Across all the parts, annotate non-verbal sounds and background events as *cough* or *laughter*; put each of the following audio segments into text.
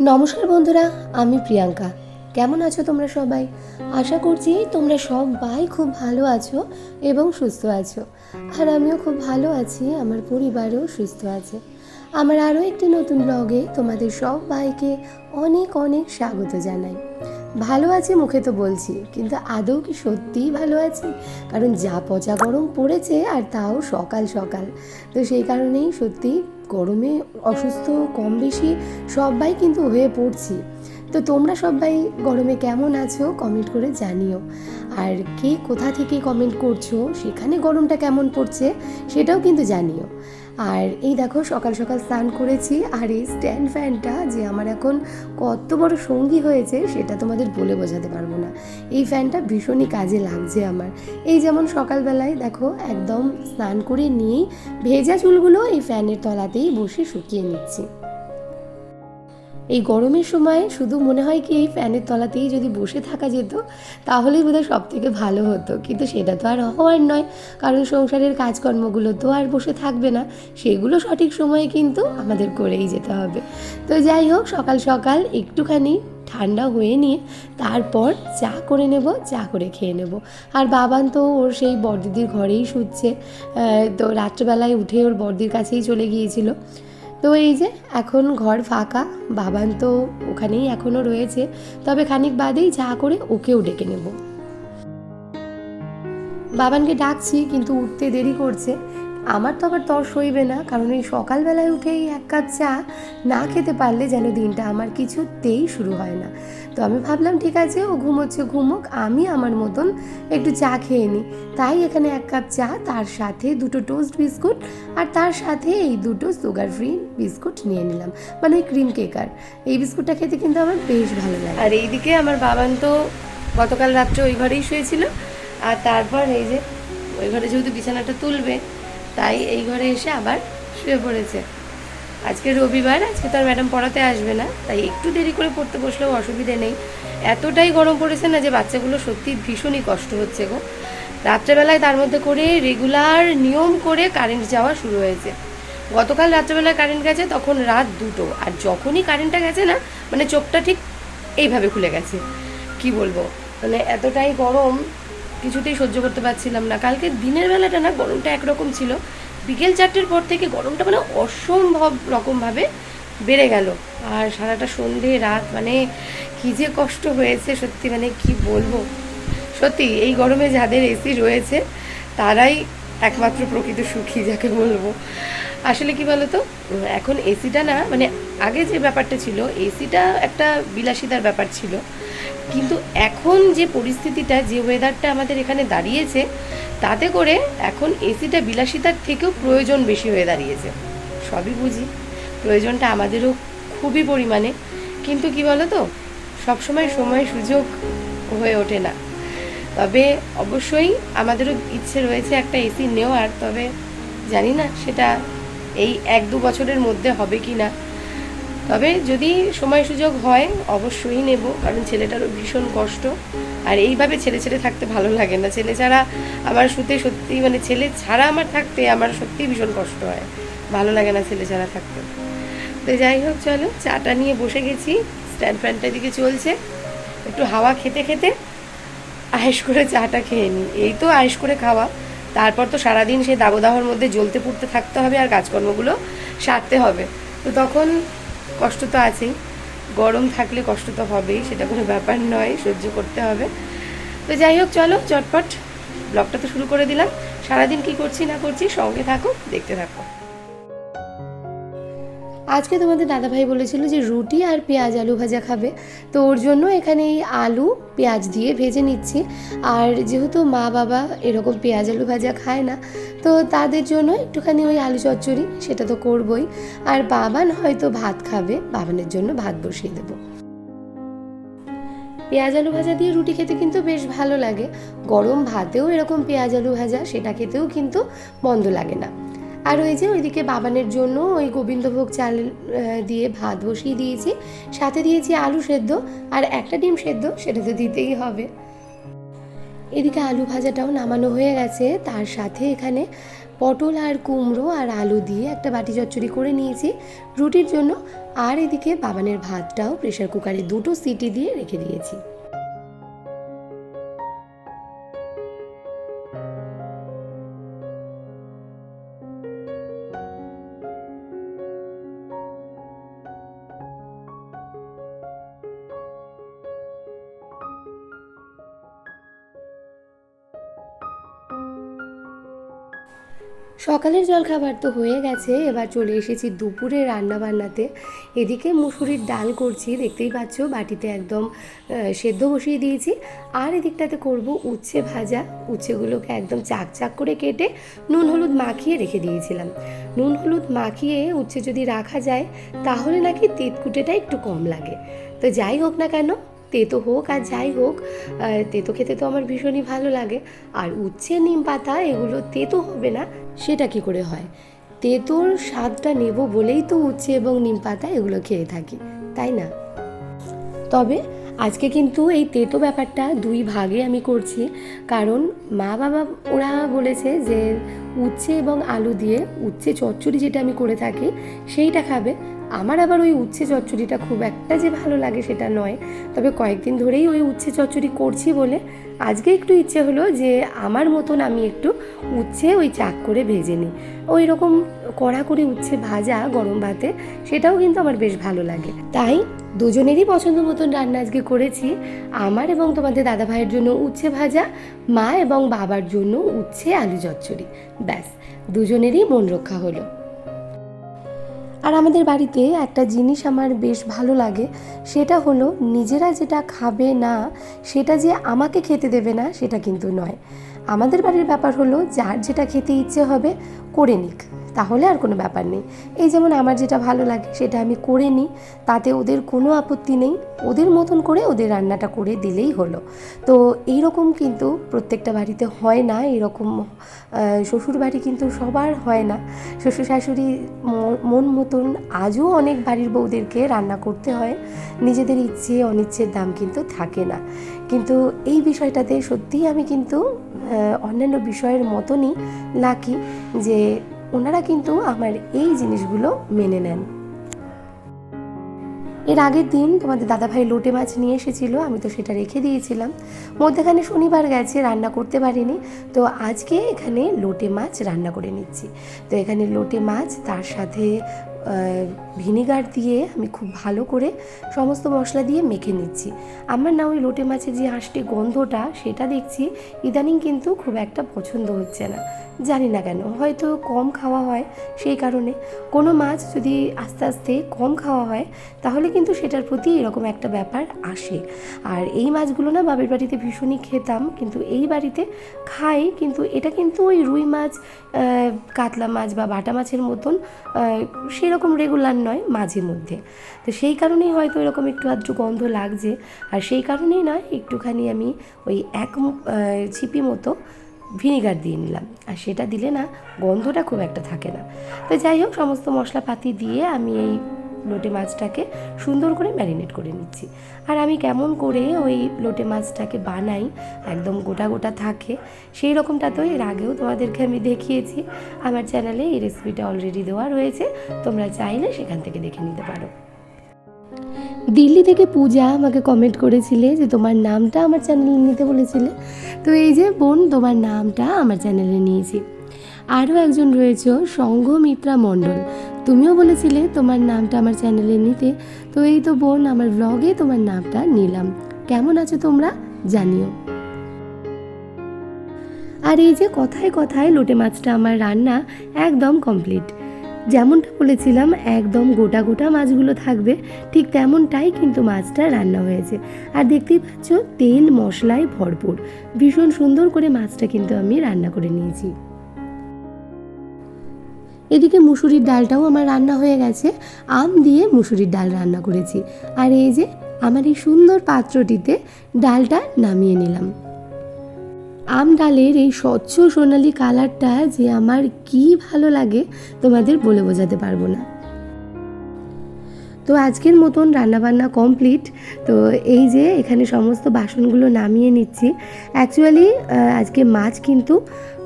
নমস্কার বন্ধুরা, আমি প্রিয়াঙ্কা। কেমন আছো তোমরা সবাই? আশা করছি তোমরা সবাই খুব ভালো আছো এবং সুস্থ আছো। আর আমিও খুব ভালো আছি, আমার পরিবারও সুস্থ আছে। আমার আরও একটি নতুন ব্লগে তোমাদের সবাইকে অনেক অনেক স্বাগত জানাই। ভালো আছি মুখে তো বলছি, কিন্তু আদৌ কি সত্যিই ভালো আছি? কারণ যা পচা গরম পড়েছে আর তাও সকাল সকাল। তো সেই কারণেই সত্যি গরমে অসুস্থ, কম বেশি, সবাই কিন্তু হয়ে পড়ছি। তো তোমরা সবাই গরমে কেমন আছো কমেন্ট করে জানিও। আর কে কোথা থেকে কমেন্ট করছ, সেখানে গরমটা কেমন পড়ছে, সেটাও কিন্তু জানিও। আর এই দেখো, সকাল সকাল স্নান করেছি, আর এই স্ট্যান্ড ফ্যানটা যে আমার এখন কত বড় সঙ্গী হয়েছে, সেটা তোমাদের বলে বোঝাতে পারব না। এই ফ্যানটা ভীষণই কাজে লাগছে আমার। এই যেমন সকালবেলায় দেখো, একদম স্নান করে নিয়েই ভেজা চুলগুলো এই ফ্যানের তলাতেই বসে শুকিয়ে নিচ্ছি। এই গরমের সময় শুধু মনে হয় কি এই ফ্যানের তলাতেই যদি বসে থাকা যেত, তাহলেই বোধহয় সব থেকে ভালো হতো। কিন্তু সেটা তো আর হওয়ার নয়, কারণ সংসারের কাজকর্মগুলো তো আর বসে থাকবে না। সেগুলো সঠিক সময়ে কিন্তু আমাদের করেই যেতে হবে। তো যাই হোক, সকাল সকাল একটুখানি ঠান্ডা হয়ে নিয়ে তারপর চা করে নেব, চা করে খেয়ে নেব। আর বাবান তো ওর সেই বড়দিদির ঘরেই শুচ্ছে। তো রাত্রেবেলায় উঠে ওর বড়দির কাছেই চলে গিয়েছিল। তো এই যে, এখন ঘর ফাঁকা, বাবান তো ওখানেই এখনও রয়েছে, তবে খানিক বাদেই চা করে ওকেও ডেকে নেব। বাবানকে ডাকছি, কিন্তু উঠতে দেরি করছে। আমার তো আবার তর সইবে না, কারণ এই সকালবেলায় উঠেই এক কাপ চা না খেতে পারলে যেন দিনটা আমার কিছুতেই শুরু হয় না। তো আমি ভাবলাম ঠিক আছে, ও ঘুমোচ্ছে, ঘুমোক, আমি আমার মতন একটু চা খেয়ে নিই। তাই এখানে এক কাপ চা, তার সাথে দুটো টোস্ট বিস্কুট আর তার সাথে এই দুটো সুগার ফ্রি বিস্কুট নিয়ে নিলাম মানে ক্রিম কেকার। এই বিস্কুটটা খেতে কিন্তু আমার বেশ ভালো লাগে। আর এইদিকে আমার বাবান তো গতকাল রাত্রে ওই ঘরেই শুয়েছিল, আর তারপর এই যে ওই ঘরে যেহেতু বিছানাটা তুলবে, তাই এই ঘরে এসে আবার শুয়ে পড়েছে। আজকে রবিবার, আজকে তো আর ম্যাডাম পড়াতে আসবে না, তাই একটু দেরি করে পড়তে বসলেও অসুবিধে নেই। এতটাই গরম পড়েছে না যে বাচ্চাগুলো সত্যি ভীষণই কষ্ট হচ্ছে গো। রাত্রেবেলায় তার মধ্যে করে রেগুলার নিয়ম করে কারেন্ট যাওয়া শুরু হয়েছে। গতকাল রাত্রেবেলায় কারেন্ট গেছে, তখন রাত দুটো। আর যখনই কারেন্টটা গেছে না মানে চোখটা ঠিক এইভাবে খুলে গেছে। কি বলব? মানে এতটাই গরম, কিছুতেই সহ্য করতে পারছিলাম না। কালকে দিনের বেলাটা না গরমটা একরকম ছিল। বিকেল চারটের পর থেকে গরমটা মানে অসম্ভব রকমভাবে বেড়ে গেল। আর সারাটা সন্ধে, রাত মানে কী যে কষ্ট হয়েছে, সত্যি মানে কি বলব? সত্যি, এই গরমে যাদের এসি রয়েছে, তারাই একমাত্র প্রকৃত সুখী, যাকে বলব। আসলে কি বলতো? এখন এসিটা না মানে আগে যে ব্যাপারটা ছিল এসিটা একটা বিলাসিতার ব্যাপার ছিল। কিন্তু এখন যে পরিস্থিতিটা, যে ওয়েদারটা আমাদের এখানে দাঁড়িয়েছে, তাতে করে এখন এসিটা বিলাসিতার থেকেও প্রয়োজন বেশি হয়ে দাঁড়িয়েছে। সবই বুঝি। প্রয়োজনটা আমাদেরও খুবই পরিমাণে। কিন্তু কি বলো তো সবসময় সময় সুযোগ হয়ে ওঠে না। তবে অবশ্যই আমাদেরও ইচ্ছে রয়েছে একটা এসি নেওয়ার। তবে জানি না সেটা এই এক দু বছরের মধ্যে হবে কি না তবে যদি সময় সুযোগ হয়, অবশ্যই নেব, কারণ ছেলেটারও ভীষণ কষ্ট। আর এইভাবে ছেলে ছেলে থাকতে ভালো লাগে না। ছেলে ছাড়া আমার শুতে সত্যি মানে ছেলে ছাড়া আমার থাকতে আমার সত্যিই ভীষণ কষ্ট হয়। ভালো লাগে না ছেলে ছাড়া থাকতে। তো যাই হোক, চলো, চাটা নিয়ে বসে গেছি। স্ট্যান্ড ফ্যানটা দিকে চলছে। একটু হাওয়া খেতে খেতে আয়েস করে চাটা খেয়ে নিই। এই তো আয়েস করে খাওয়া। তারপর তো সারাদিন সেই দাবদাহর মধ্যে জ্বলতে পুড়তে থাকতে হবে আর কাজকর্মগুলো সারতে হবে। তো তখন কষ্ট তো আছেই। গরম থাকলে কষ্ট তো হবেই, সেটা কোনো ব্যাপার নয়, সহ্য করতে হবে। তো যাই হোক, চলো, চটপট, ব্লগটা তো শুরু করে দিলাম। সারাদিন কি করছি না করছি সঙ্গে থাকো, দেখতে থাকো। আজকে তোমাদের দাদাভাই বলেছিল যে রুটি আর পেঁয়াজ আলু ভাজা খাবে। তো ওর জন্য এখানে এই আলু, পেঁয়াজ দিয়ে ভেজে নিচ্ছি। আর যেহেতু মা বাবা এরকম পেঁয়াজ আলু ভাজা খায় না, তো তাদের জন্য একটুখানি ওই আলু চচ্চড়ি সেটা তো করবই। আর বাবান হয়তো ভাত খাবে, বাবানের জন্য ভাত বসিয়ে দেবো। পেঁয়াজ আলু ভাজা দিয়ে রুটি খেতে কিন্তু বেশ ভালো লাগে। গরম ভাতেও এরকম পেঁয়াজ আলু ভাজা, সেটা খেতেও কিন্তু মন্দ লাগে না। আর ওই যে ওইদিকে বাবানের জন্য ওই গোবিন্দভোগ চাল দিয়ে ভাত বসিয়ে দিয়েছি। সাথে দিয়েছি আলু সেদ্ধ আর একটা ডিম সেদ্ধ, সেটা তো দিতেই হবে। এদিকে আলু ভাজাটাও নামানো হয়ে গেছে। তার সাথে এখানে পটল আর কুমড়ো আর আলু দিয়ে একটা বাটি চচ্চড়ি করে নিয়েছি রুটির জন্য। আর এদিকে বাবানের ভাতটাও প্রেশার কুকারে দুটো সিটি দিয়ে রেখে দিয়েছি। সকালের জলখাবার তো হয়ে গেছে, এবার চলে এসেছি দুপুরে রান্না বান্নাতে এদিকে মুসুরির ডাল করছি, দেখতেই পাচ্ছ বাটিতে একদম সেদ্ধ বসিয়ে দিয়েছি। আর এদিকটাতে করব উচ্ছে ভাজা। উচ্ছেগুলোকে একদম চাক চাক করে কেটে নুন হলুদ মাখিয়ে রেখে দিয়েছিলাম। নুন হলুদ মাখিয়ে উচ্ছে যদি রাখা যায়, তাহলে নাকি তেতকুটেটা একটু কম লাগে। তো যাই হোক না কেন তেতো হোক আর যাই হোক তেতো খেতে তো আমার ভীষণই ভালো লাগে। আর উচ্ছে, নিম পাতা, এগুলো তেতো হবে না, সেটা কি করে হয়? তেতোর স্বাদটা নেব বলেই তো উচ্ছে এবং নিম পাতা এগুলো খেয়ে থাকি, তাই না? তবে আজকে কিন্তু এই তেতো ব্যাপারটা দুই ভাগে আমি করছি। কারণ মা বাবা, ওরা বলেছে যে উচ্ছে এবং আলু দিয়ে উচ্ছে চচ্চড়ি যেটা আমি করে থাকি, সেইটা খাবে। আমার আবার ওই উচ্ছে চচ্চড়িটা খুব একটা যে ভালো লাগে সেটা নয়। তবে কয়েকদিন ধরেই ওই উচ্ছে চচ্চড়ি করছি বলে আজকে একটু ইচ্ছে হলো যে আমার মতন আমি একটু উচ্ছে ওই চাক করে ভেজে নিই। ওই রকম কড়া করে উচ্ছে ভাজা গরম ভাতে সেটাও কিন্তু আমার বেশ ভালো লাগে। তাই দুজনেরই পছন্দ মতন রান্না আজকে করেছি। আমার এবং তোমাদের দাদা ভাইয়ের জন্য উচ্ছে ভাজা, মা এবং বাবার জন্য উচ্ছে আলু চচ্চড়ি। ব্যাস, দুজনেরই মন রক্ষা হলো। আর আমাদের বাড়িতে একটা জিনিস আমার বেশ ভালো লাগে, সেটা হলো নিজেরা যেটা খাবে না, সেটা যে আমাকে খেতে দেবে না, সেটা কিন্তু নয়। আমাদের বাড়ির ব্যাপার হলো যার যেটা খেতে ইচ্ছে হবে, করে নিক। তাহলে আর কোনো ব্যাপার নেই। এই যেমন আমার যেটা ভালো লাগে সেটা আমি করে নিই, তাতে ওদের কোনো আপত্তি নেই, ওদের মতন করে ওদের রান্নাটা করে দিলেই হলো। তো এই রকম কিন্তু প্রত্যেকটা বাড়িতে হয় না এরকম শ্বশুর বাড়ি কিন্তু সবার হয় না। শ্বশুর শাশুড়ি মন মতন আজও অনেক বাড়ির বউদেরকে রান্না করতে হয়, নিজেদের ইচ্ছে অনিচ্ছের দাম কিন্তু থাকে না। কিন্তু এই বিষয়টাতে সত্যিই আমি কিন্তু অন্যান্য বিষয়ের মতনই লাকি যে ওনারা কিন্তু আমার এই জিনিসগুলো মেনে নেন। এর আগের দিন তোমাদের দাদাভাই লোটে মাছ নিয়ে এসেছিল, আমি তো সেটা রেখে দিয়েছিলাম। মধ্যেখানে শনিবার গেছে, রান্না করতে পারিনি। তো আজকে এখানে লোটে মাছ রান্না করে নিচ্ছি। তো এখানে লোটে মাছ, তার সাথে ভিনিগার দিয়ে আমি খুব ভালো করে সমস্ত মশলা দিয়ে মেখে নিচ্ছি। আমার না ওই লোটে মাছের যে হাঁসটি গন্ধটা সেটা দেখছি ইদানিং কিন্তু খুব একটা পছন্দ হচ্ছে না। জানি না কেন হয়তো কম খাওয়া হয় সেই কারণে। কোনো মাছ যদি আস্তে আস্তে কম খাওয়া হয় তাহলে কিন্তু সেটার প্রতি এরকম একটা ব্যাপার আসে। আর এই মাছগুলো না বাবের বাড়িতে ভীষণই খেতাম কিন্তু এই বাড়িতে খাই কিন্তু এটা কিন্তু ওই রুই মাছ কাতলা মাছ বা বাটা মাছের মতন আহ, সেরকম রেগুলার নয়, মাঝে মধ্যে। তো সেই কারণেই হয়তো এরকম একটু আধটু গন্ধ লাগছে। আর সেই কারণেই না একটুখানি আমি ওই এক ছিপি মতো ভিনিগার দিয়ে নিলাম। আর সেটা দিলে না গন্ধটা খুব একটা থাকে না। তো যাই হোক, সমস্ত মশলাপাতি দিয়ে আমি এই লোটে মাছটাকে সুন্দর করে ম্যারিনেট করে নিচ্ছি। আর আমি কেমন করে ওই লোটে মাছটাকে বানাই, একদম গোটা গোটা থাকে, সেই রকমটা তো এর আগেও তোমাদেরকে আমি দেখিয়েছি। আমার চ্যানেলে এই রেসিপিটা অলরেডি দেওয়া রয়েছে, তোমরা চাইলে সেখান থেকে দেখে নিতে পারো। দিল্লি থেকে পূজা আমাকে কমেন্ট করেছিলে যে তোমার নামটা আমার চ্যানেলে নিতে বলেছিলে। তো এই যে বোন, তোমার নামটা আমার চ্যানেলে নিয়েছি। আরও একজন রয়েছে সংঘমিত্রা মণ্ডল। তুমিও বলেছিলে তোমার নামটা আমার চ্যানেলে নিতে। তো এই তো বোন, আমার ব্লগে তোমার নামটা নিলাম। কেমন আছো তোমরা? জানিও। আর এই যে কথায় কথায় লোটে মাছটা আমার রান্না একদম কমপ্লিট যেমনটা বলেছিলাম, একদম গোটা গোটা মাছগুলো থাকবে। ঠিক তেমনটাই কিন্তু মাছটা রান্না হয়েছে। আর দেখতেই পাচ্ছ, তেল, মশলায় ভরপুর। ভীষণ সুন্দর করে মাছটা কিন্তু আমি রান্না করে নিয়েছি। এদিকে মুসুরির ডালটাও আমার রান্না হয়ে গেছে। আম দিয়ে মুসুরির ডাল রান্না করেছি। আর এই যে আমার এই সুন্দর পাত্রটিতে ডালটা নামিয়ে নিলাম। আম ডালের এই স্বচ্ছ সোনালি কালারটা যে আমার কি ভালো লাগে, তোমাদের বলে বোঝাতে পারব না। তো আজকের মতন রান্নাবান্না কমপ্লিট। তো এই যে এখানে সমস্ত বাসনগুলো নামিয়ে নিচ্ছি। অ্যাকচুয়ালি আজকে মাছ কিন্তু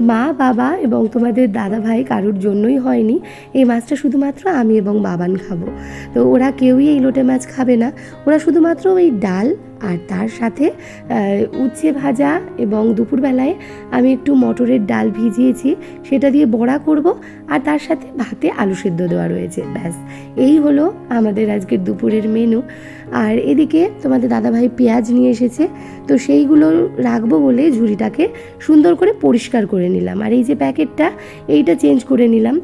মা, বাবা এবং তোমাদের দাদা ভাই কারোর জন্যই হয়নি। এই মাছটা শুধুমাত্র আমি এবং বাবান খাব। তো ওরা কেউই এই লোটে মাছ খাবে না। ওরা শুধুমাত্র ওই ডাল আর তার সাথে উচ্ছে ভাজা এবং দুপুরবেলায় আমি একটু মটরের ডাল ভিজিয়েছি, সেটা দিয়ে বড়া করব আর তার সাথে ভাতে আলু সেদ্ধ দেওয়া রয়েছে। ব্যাস, এই হলো আমাদের আজকের দুপুরের মেনু আর এদিকে তোমাদের দাদাভাই পেঁয়াজ নিয়ে এসেছে, তো সেইগুলো রাখব বলে ঝুড়িটাকে সুন্দর করে পরিষ্কার করে নিলাম। আর এই যে প্যাকেটটা, এইটা চেঞ্জ করে নিলাম।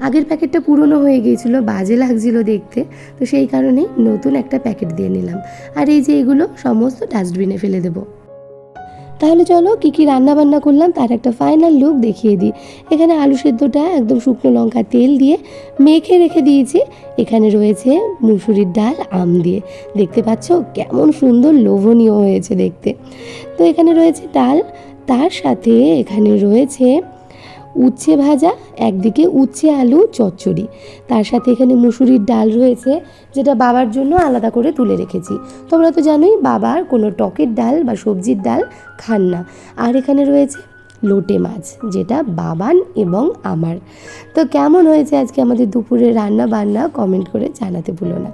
আগের প্যাকেটটা পুরনো হয়ে গিয়েছিল, বাজে লাগছিল দেখতে, তো সেই কারণেই নতুন একটা প্যাকেট দিয়ে নিলাম। আর এই যে এগুলো সমস্ত ডাস্টবিনে ফেলে দেবো। তাহলে চলো কী কী রান্না বান্না করলাম তার একটা ফাইনাল লুক দেখিয়ে দিই। এখানে আলু সেদ্ধটা একদম শুকনো লঙ্কা তেল দিয়ে মেখে রেখে দিয়েছি। এখানে রয়েছে মুসুরির ডাল, আম দিয়ে। দেখতে পাচ্ছ কেমন সুন্দর লোভনীয় হয়েছে দেখতে। তো এখানে রয়েছে ডাল, তার সাথে এখানে রয়েছে উচ্ছে ভাজা, একদিকে উচ্ছে, আলু, চচ্চড়ি। তার সাথে এখানে মুসুরির ডাল রয়েছে, যেটা বাবার জন্য আলাদা করে তুলে রেখেছি। তোমরা তো জানোই, বাবার কোনো টকের ডাল বা সবজির ডাল খান না। আর এখানে রয়েছে লোটে মাছ, যেটা বাবান এবং আমার। তো কেমন হয়েছে আজকে আমাদের দুপুরে রান্না বান্না? কমেন্ট করে জানাতে ভুলো না।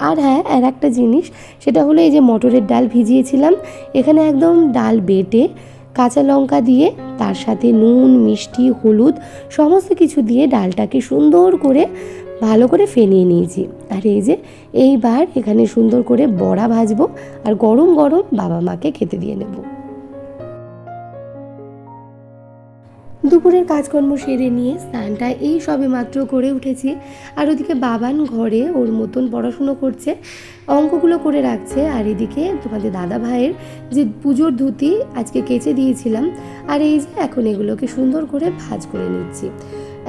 আর হ্যাঁ আর একটা জিনিস, সেটা হলো এই যে মটরের ডাল ভিজিয়েছিলাম। এখানে একদম ডাল বেটে কাঁচা লঙ্কা দিয়ে, তার সাথে নুন, মিষ্টি, হলুদ সমস্ত কিছু দিয়ে ডালটাকে সুন্দর করে ভালো করে ফেনিয়ে নিয়েছি। আর এই যে, এইবার এখানে সুন্দর করে বড়া ভাজবো আর গরম গরম বাবা মাকে খেতে দিয়ে নেব। দুপুরের কাজকর্ম সেরে নিয়ে স্নানটা এই সবে মাত্র করে উঠেছি। আর ওদিকে বাবান ঘরে ওর মতন পড়াশুনো করছে, অঙ্কগুলো করে রাখছে। আর এদিকে তোমাদের দাদা ভাইয়ের যে পুজোর ধুতি আজকে কেচে দিয়েছিলাম, আর এই যে এখন এগুলোকে সুন্দর করে ভাজ করে নিচ্ছি।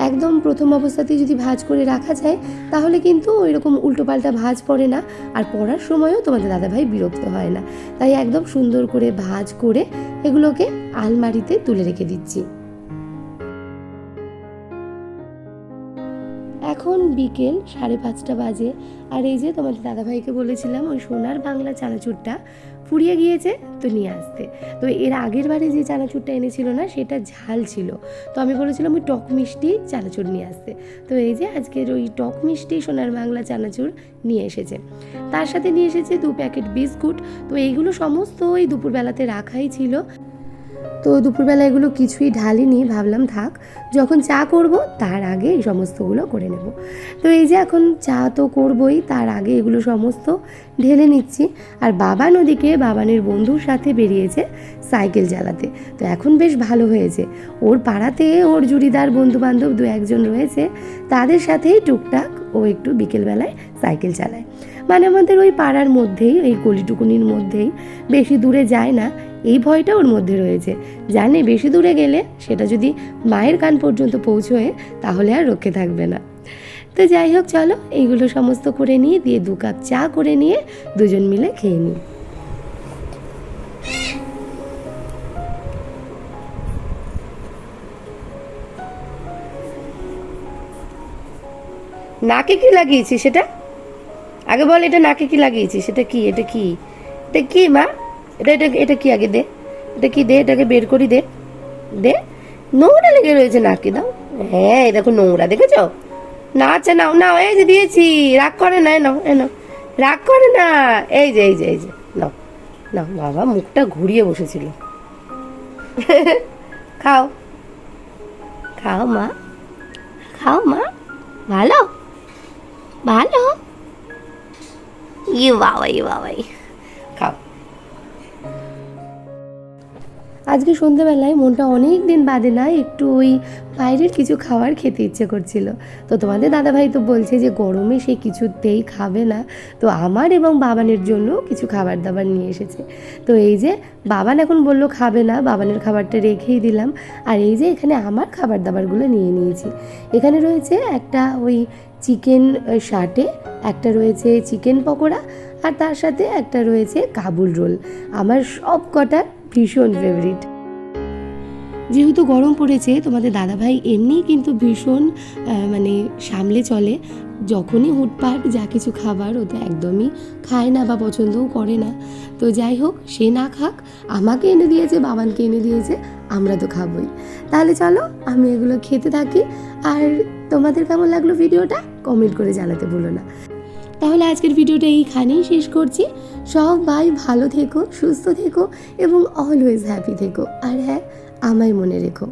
একদম প্রথম অবস্থাতেই যদি ভাজ করে রাখা যায়, তাহলে কিন্তু ওই রকম উল্টোপাল্টা ভাজ পড়ে না। আর পড়ার সময়ও তোমাদের দাদাভাই বিরক্ত হয় না। তাই একদম সুন্দর করে ভাজ করে এগুলোকে আলমারিতে তুলে রেখে দিচ্ছি। এখন বিকেল সাড়ে পাঁচটা বাজে। আর এই যে তোমাদের দাদাভাইকে বলেছিলাম, ওই সোনার বাংলা চানাচুরটা ফুরিয়ে গিয়েছে তো নিয়ে আসতে। তো এর আগের বারে যে চানাচুরটা এনেছিল না, সেটা ঝাল ছিল। তো আমি বলেছিলাম ওই টক মিষ্টি চানাচুর নিয়ে আসতে। তো এই যে আজকের ওই টক মিষ্টি সোনার বাংলা চানাচুর নিয়ে এসেছে। তার সাথে নিয়ে এসেছে দু প্যাকেট বিস্কুট। তো এইগুলো সমস্ত ওই দুপুরবেলাতে রাখাই ছিল। তো দুপুরবেলা এগুলো কিছুই ঢালিনি, ভাবলাম থাক, যখন চা করব তার আগে এই সমস্তগুলো করে নেব। তো এই যে এখন চা তো করবই, তার আগে এগুলো সমস্ত ঢেলে নিচ্ছি। আর বাবান ওদিকে বাবানের বন্ধুর সাথে বেরিয়েছে সাইকেল চালাতে। তো এখন বেশ ভালো হয়েছে। ওর পাড়াতে ওর জুড়িদার বন্ধু বান্ধব দু একজন রয়েছে, তাদের সাথেই টুকটাক ও একটু বিকেলবেলায় সাইকেল চালায়। মানে আমাদের ওই পাড়ার মধ্যেই ওই গলিটুকুনির মধ্যেই বেশি দূরে যায় না। এই ভয়টা ওর মধ্যে রয়েছে। জানে বেশি দূরে গেলে সেটা যদি মায়ের কান পর্যন্ত পৌঁছয়, তাহলে আর রক্ষে থাকবে না। তো যাই হোক, চলো এইগুলো সমস্ত করে নিয়ে, দিয়ে দু কাপ চা করে নিয়ে দুজন মিলে খেয়ে নিই। নাকে কি লাগিয়েছি সেটা? আগে বল, এটা নাকে কি লাগিয়েছি? সেটা কি? এটা কি? এটা কি মা? এটা এটা এটা কি আগে দে। এটা কি দে? এটাকে বের করি দে। দে। নোংরা লেগে রয়েছে নাকে, দাও। হ্যাঁ দেখো নোংরা, দেখেছ? না আচ্ছা নাও নাও, এই যে দিয়েছি। রাগ করে না নাও এ নাও। রাগ করে না। এই যে এই যে এই যে, নাও। নাও, বাবা, মুখটা ঘুরিয়ে বসেছিল। *laughs* খাও। খাও মা। খাও মা। ভালো? ভালো? ই বাবাই খাও আজকে সন্ধ্যেবেলায় মনটা অনেক দিন বাদে না একটু ওই বাইরের কিছু খাবার খেতে ইচ্ছে করছিল। তো তোমাদের দাদাভাই তো বলছে যে গরমে সে কিছুতেই খাবে না। তো আমার এবং বাবানের জন্য কিছু খাবার দাবার নিয়ে এসেছে। তো এই যে বাবান এখন বলল খাবে না বাবানের খাবারটা রেখেই দিলাম। আর এই যে এখানে আমার খাবার দাবারগুলো নিয়ে নিয়েছি। এখানে রয়েছে একটা ওই চিকেন শার্টে একটা রয়েছে চিকেন পকোড়া আর তার সাথে একটা রয়েছে কাবুল রোল। আমার সব কটা ভীষণ ফেভারিট যেহেতু গরম পড়েছে, তোমাদের দাদাভাই এমনিই কিন্তু ভীষণ মানে সামলে চলে। যখনই হুটপাট যা কিছু খাবার ও তো একদমই খায় না বা পছন্দও করে না। তো যাই হোক, সে না খাক, আমাকে এনে দিয়েছে, বাবানকে এনে দিয়েছে, আমরা তো খাবোই। তাহলে চলো, আমি এগুলো খেতে থাকি। আর তোমাদের কেমন লাগল ভিডিওটা? কমেন্ট করে জানাতে ভুলো না। তাহলে আজকের ভিডিওটা এইখানেই শেষ করছি। সবাই ভালো থেকো, সুস্থ থেকো, এবং অলওয়েজ হ্যাপি থেকো। আর হ্যাঁ আমায় মনে রেখো।